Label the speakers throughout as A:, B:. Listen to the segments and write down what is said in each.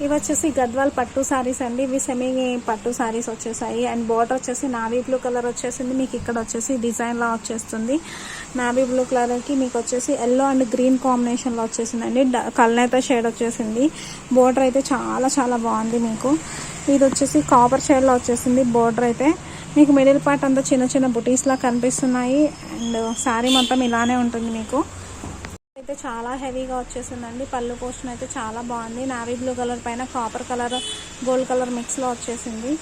A: ఇవి వచ్చేసి గద్వాల్ పట్టు సారీస్ అండి. ఇవి సెమీ పట్టు సారీస్ వచ్చేసాయి. అండ్ బార్డర్ వచ్చేసి నావీ బ్లూ కలర్ వచ్చేసింది. మీకు ఇక్కడ వచ్చేసి డిజైన్ లా వచ్చేస్తుంది. నావీ బ్లూ కలర్కి మీకు వచ్చేసి ఎల్లో అండ్ గ్రీన్ కాంబినేషన్లో వచ్చేసిందండి. డ- కల్నేత షేడ్ వచ్చేసింది. బార్డర్ అయితే చాలా చాలా బాగుంది మీకు. ఇది వచ్చేసి కాపర్ షేడ్లో వచ్చేసింది బార్డర్ అయితే. మీకు మిడిల్ పార్ట్ అంతా చిన్న చిన్న బుటీస్ లా కనిపిస్తున్నాయి. అండ్ శారీ మొత్తం ఇలానే ఉంటుంది మీకు. అయితే చాలా హెవీగా వచ్చేసిందండి. పళ్ళు పోషన్ అయితే చాలా బాగుంది. నావీ బ్లూ కలర్ పైన కాపర్ కలర్ గోల్డ్ కలర్ మిక్స్లో వచ్చేసింది.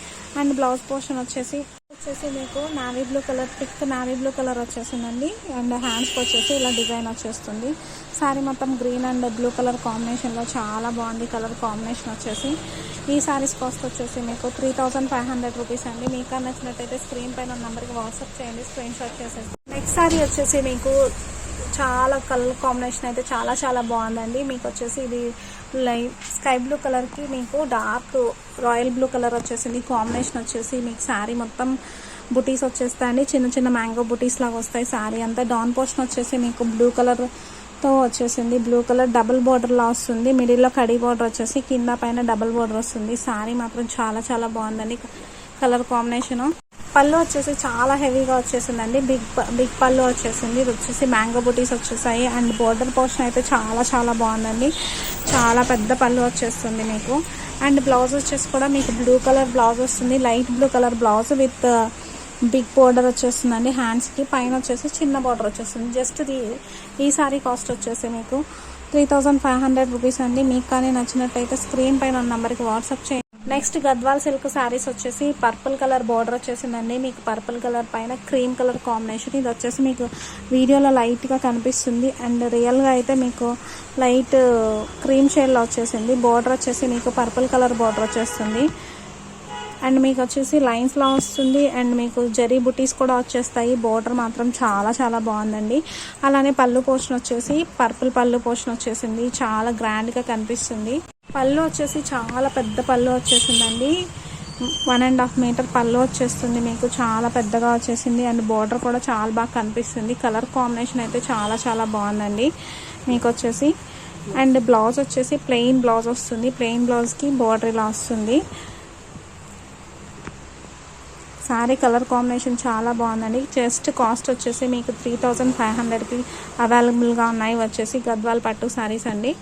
A: అండ్ బ్లౌజ్ పోర్షన్ వచ్చేసి వచ్చేసి మీకు navy blue colour thick navy blue colour వచ్చేసిందండి. అండ్ హ్యాండ్స్కి వచ్చేసి ఇలా డిజైన్ వచ్చేస్తుంది. సారీ మొత్తం గ్రీన్ అండ్ బ్లూ కలర్ కాంబినేషన్లో చాలా బాగుంది కలర్ కాంబినేషన్ వచ్చేసి. ఈ సారీస్ కాస్ట్ వచ్చేసి మీకు three thousand five hundred rupees అండి. మీకు నచ్చినట్టయితే స్క్రీన్ పైన నెంబర్కి వాట్సాప్ చేయండి. స్క్రీన్ షాట్ చేసేసి నెక్స్ట్ సారీ వచ్చేసి మీకు చాలా కలర్ కాంబినేషన్ అయితే చాలా చాలా బాగుందండి. మీకు వచ్చేసి ఇది లైట్ స్కై బ్లూ కలర్కి మీకు డార్క్ రాయల్ బ్లూ కలర్ వచ్చేసింది. కాంబినేషన్ వచ్చేసి మీకు శారీ మొత్తం బుటీస్ వచ్చేస్తాయండి. చిన్న చిన్న మ్యాంగో బుటీస్ లాగా వస్తాయి శారీ అంతా. డాన్ పోర్షన్ వచ్చేసి మీకు బ్లూ కలర్తో వచ్చేసింది. బ్లూ కలర్ డబుల్ బార్డర్లా వస్తుంది. మిడిల్లో కడి బార్డర్ వచ్చేసి కింద పైన డబుల్ బార్డర్ వస్తుంది. శారీ మాత్రం చాలా చాలా బాగుందండి. Colour combination. పళ్ళు వచ్చేసి చాలా హెవీగా వచ్చేసిందండి. బిగ్ ప- బిగ్ పళ్ళు వచ్చేసింది. ఇది వచ్చేసి మ్యాంగో బుటీస్ వచ్చేసాయి. అండ్ బోర్డర్ పోర్షన్ అయితే చాలా చాలా బాగుందండి. చాలా పెద్ద పళ్ళు వచ్చేస్తుంది మీకు. అండ్ బ్లౌజ్ వచ్చేసి కూడా మీకు బ్లూ కలర్ బ్లౌజ్ వస్తుంది. Light blue colour blouse with big border వచ్చేస్తుందండి. హ్యాండ్స్కి పైన వచ్చేసి చిన్న బార్డర్ వచ్చేస్తుంది. జస్ట్ ఇది ఈ సారీ కాస్ట్ వచ్చేసి మీకు three thousand five hundred rupees అండి. మీకు కానీ నచ్చినట్టయితే స్క్రీన్ పైన ఉన్న నెంబర్కి వాట్సాప్ చేయండి. నెక్స్ట్ గద్వాల్ సిల్క్ శారీస్ వచ్చేసి పర్పుల్ కలర్ బార్డర్ వచ్చేసిందండి. మీకు పర్పుల్ కలర్ పైన క్రీమ్ కలర్ కాంబినేషన్ ఇది వచ్చేసి మీకు వీడియోలో లైట్గా కనిపిస్తుంది. అండ్ రియల్గా అయితే మీకు లైట్ క్రీమ్ షేడ్లో వచ్చేసింది. బార్డర్ వచ్చేసి మీకు పర్పుల్ కలర్ బార్డర్ వచ్చేస్తుంది. అండ్ మీకు వచ్చేసి లైన్స్ లా వస్తుంది. అండ్ మీకు జరీ బుటీస్ కూడా వచ్చేస్తాయి. బోర్డర్ మాత్రం చాలా చాలా బాగుందండి. అలానే పళ్ళు పోషన్ వచ్చేసి పర్పుల్ పళ్ళు పోషన్ వచ్చేసింది. చాలా గ్రాండ్గా కనిపిస్తుంది. పళ్ళు వచ్చేసి చాలా పెద్ద పళ్ళు వచ్చేసిందండి. వన్ అండ్ హాఫ్ మీటర్ పళ్ళు వచ్చేస్తుంది మీకు. చాలా పెద్దగా వచ్చేసింది. అండ్ బార్డర్ కూడా చాలా బాగా కనిపిస్తుంది. కలర్ కాంబినేషన్ అయితే చాలా చాలా బాగుందండి. మీకు వచ్చేసి అండ్ బ్లౌజ్ వచ్చేసి ప్లెయిన్ బ్లౌజ్ వస్తుంది. ప్లెయిన్ బ్లౌజ్కి బార్డర్ ఇలా వస్తుంది. సారీ కలర్ కాంబినేషన్ చాలా బాగుందండి. జస్ట్ కాస్ట్ వచ్చేసి మీకు త్రీ థౌజండ్ ఫైవ్ హండ్రెడ్కి అవైలబుల్గా ఉన్నాయి. వచ్చేసి గద్వాల్ పట్టు శారీస్ అండి.